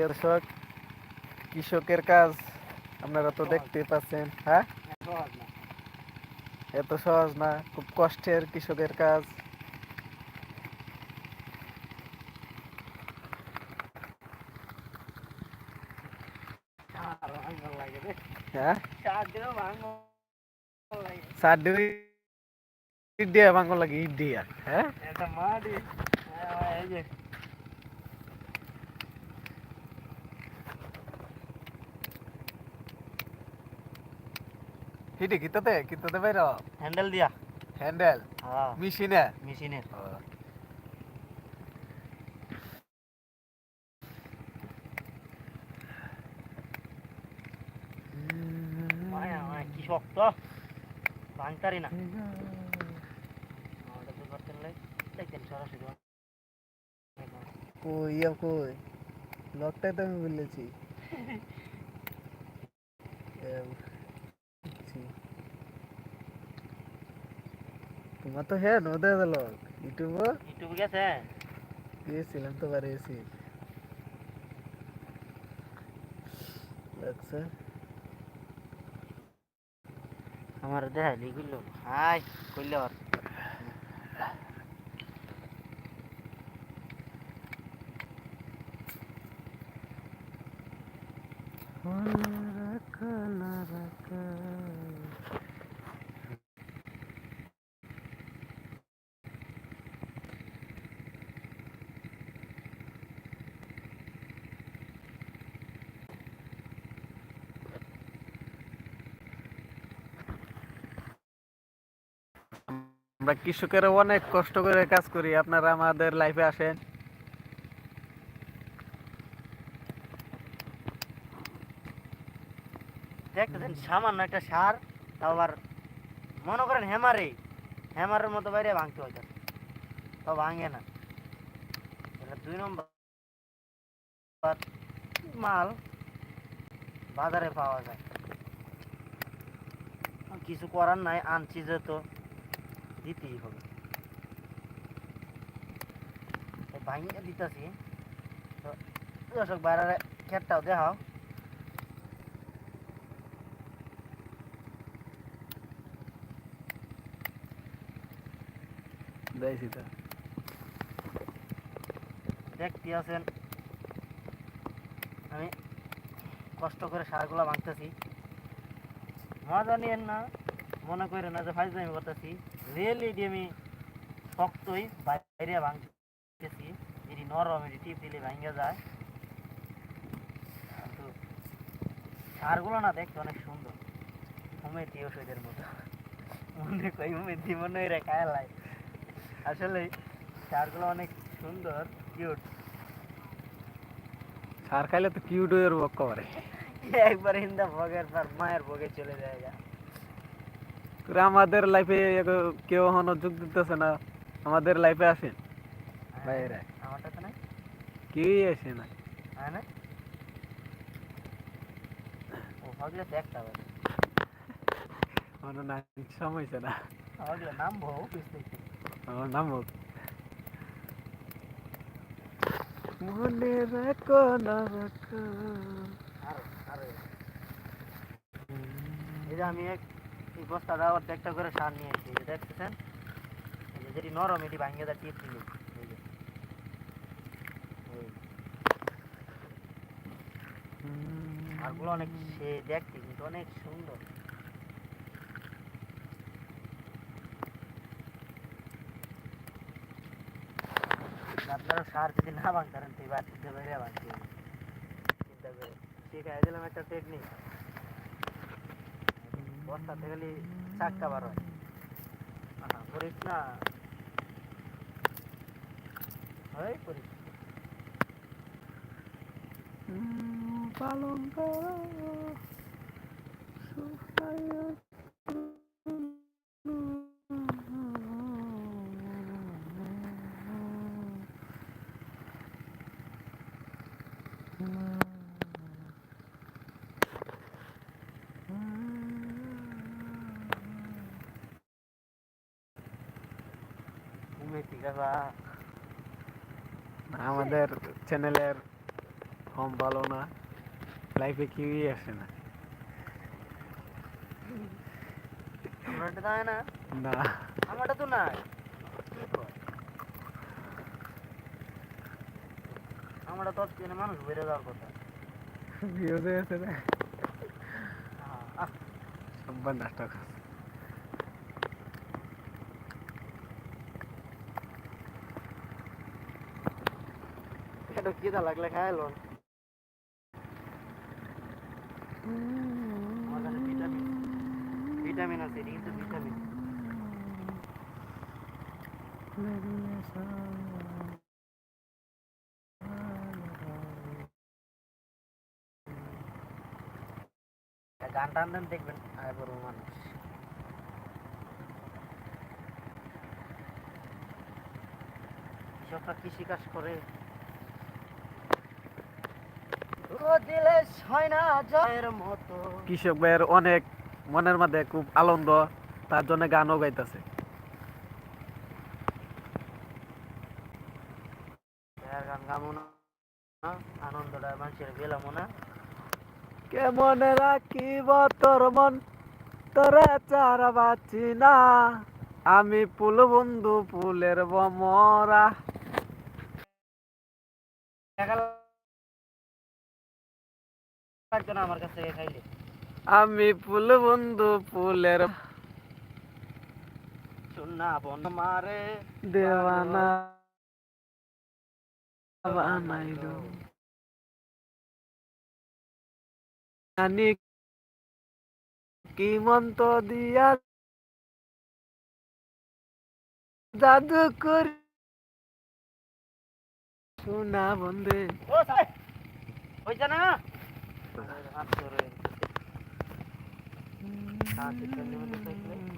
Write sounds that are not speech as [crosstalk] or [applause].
দর্শক কৃষকের কাজ আপনারা তো দেখতে পাচ্ছেন হ্যাঁ? এত সহজ না খুব কষ্টের কৃষকের কাজ। হ্যাঁ? সার দিয়ে ইট দিয়ে ভাঙো লাগে ইট দিয়া হ্যাঁ হিটে কিতাতে কিতাতে বাইর হ্যান্ডেল দিয়া হ্যান্ডেল হ্যাঁ মেশিনে মেশিনের মায়া মায়া কি শক্ত ভাঙতারি না কই ইয়া কই? লকটাই তো আমি বলেছি তোমার তো হ্যাঁ নো দে ইউটিউব? ইউটিউব গেছে? গিয়েছিলাম তো বারে এসি। লাগছে। আমার দেখাই লিখিল হাই কইলে আর। আমরা কৃষকের অনেক কষ্ট করে কাজ করি আপনারা আমাদের লাইফে আসেন। দেখতেছেন সামান্য একটা সার, তাও আবার মনে করেন হ্যামারে, হ্যামারের মতো বাইরে ভাঙতে হইতে তাও ভাঙে না। এটা দুই নম্বর মাল বাজারে পাওয়া যায়। কিছু করার নাই, আনছি যেহেতু, দিতেই হবে। ভাঙিয়ে দিতেছি। তো দর্শক বাইরে ক্ষেতটাও দেখাও। দেয়ছি তো। দেখতে আছেন আমি কষ্ট করে সারগুলা ভাঙতেছি মজা নিয়েন না, মনে করে না যে ফাইজ আমি করতেছি। রিয়েলি এটি আমি শক্তই বাইরে ভাঙতেছি এটি নরম, এটি টিপ দিলে ভাঙে যায়। কিন্তু সারগুলো না দেখতে অনেক সুন্দর। উমেদি ওষুধের মতো। মনে কই উমেদি মনে হয় রে খায়ালাই আসলে সারগুলো অনেক সুন্দর কিউট সার খাইলে তো কিউট হয়ে বক করে একবার হিন্দা ভোগের পর মায়ের ভোগে চলে যায় আমাদের লাইফে কেউ এখনও যোগ দিতেছে না। আমাদের লাইফে আসেন বাইরে। আমারটা তো নাই। কেউই আসে না। হ্যাঁ [laughs] না ও ভগলে দেখতে হবে আমার না সময় না। ভগলে নাম বুঝতেছি আমার নাম হোক মনে রাখো না রাখো। এই যে আমি এক এই বস্তাটা অর্ধেকটা করে সার নিয়ে এই দেখতেছেন? যেটি নরম এটি ভাঙিয়ে দেয় টিপ দিলে। সারগুলো অনেক সে দেখতে কিন্তু অনেক সুন্দর। আপনারা সার যদি না ভাঙতারেন তো এবার চিন্তা করে ভাঙতে। চিন্তা করে শিখাই দিলাম একটা টেকনিক বস্তা থেকে খালি চাক্কা বার হয় করিস না হয় করিস পালন আমাদের চ্যানেলের হোম ভালো না লাইফে কেউই আসে না। আমারটা তো নাই। আমরা তো ট্রেনে মানুষ বেড়ে যাওয়ার কথা। না আহ, সব্বার নষ্ট করছে এটা কি দা লাগলে আমার কাছে ভিটামিন আছে এটা কিন্তু ভিটামিন গান টান দেন দেখবেন আয় বড় মানুষ কৃষকরা কৃষি কাজ করে ও দিলে ছয় না জয়ের মতো কৃষক ভাইয়ের অনেক মনের মধ্যে খুব আনন্দ তার জন্য গানও গাইতেছে। কেমন রাখিব তোর মন তোরে চারা বাঁচি না। আমি ফুল বন্ধু ফুলের বমরা। টাকা না আমার কাছ থেকে খাইলে। আমি ফুল বন্ধু ফুলের শুননা বন মারে দেওয়ানা বানাইল। জানি কি মন্ত্র দিয়া জাদু করি। শোনা বন্ধে। ও হইছে না? Actor. Actor. Actor. Actor. Actor.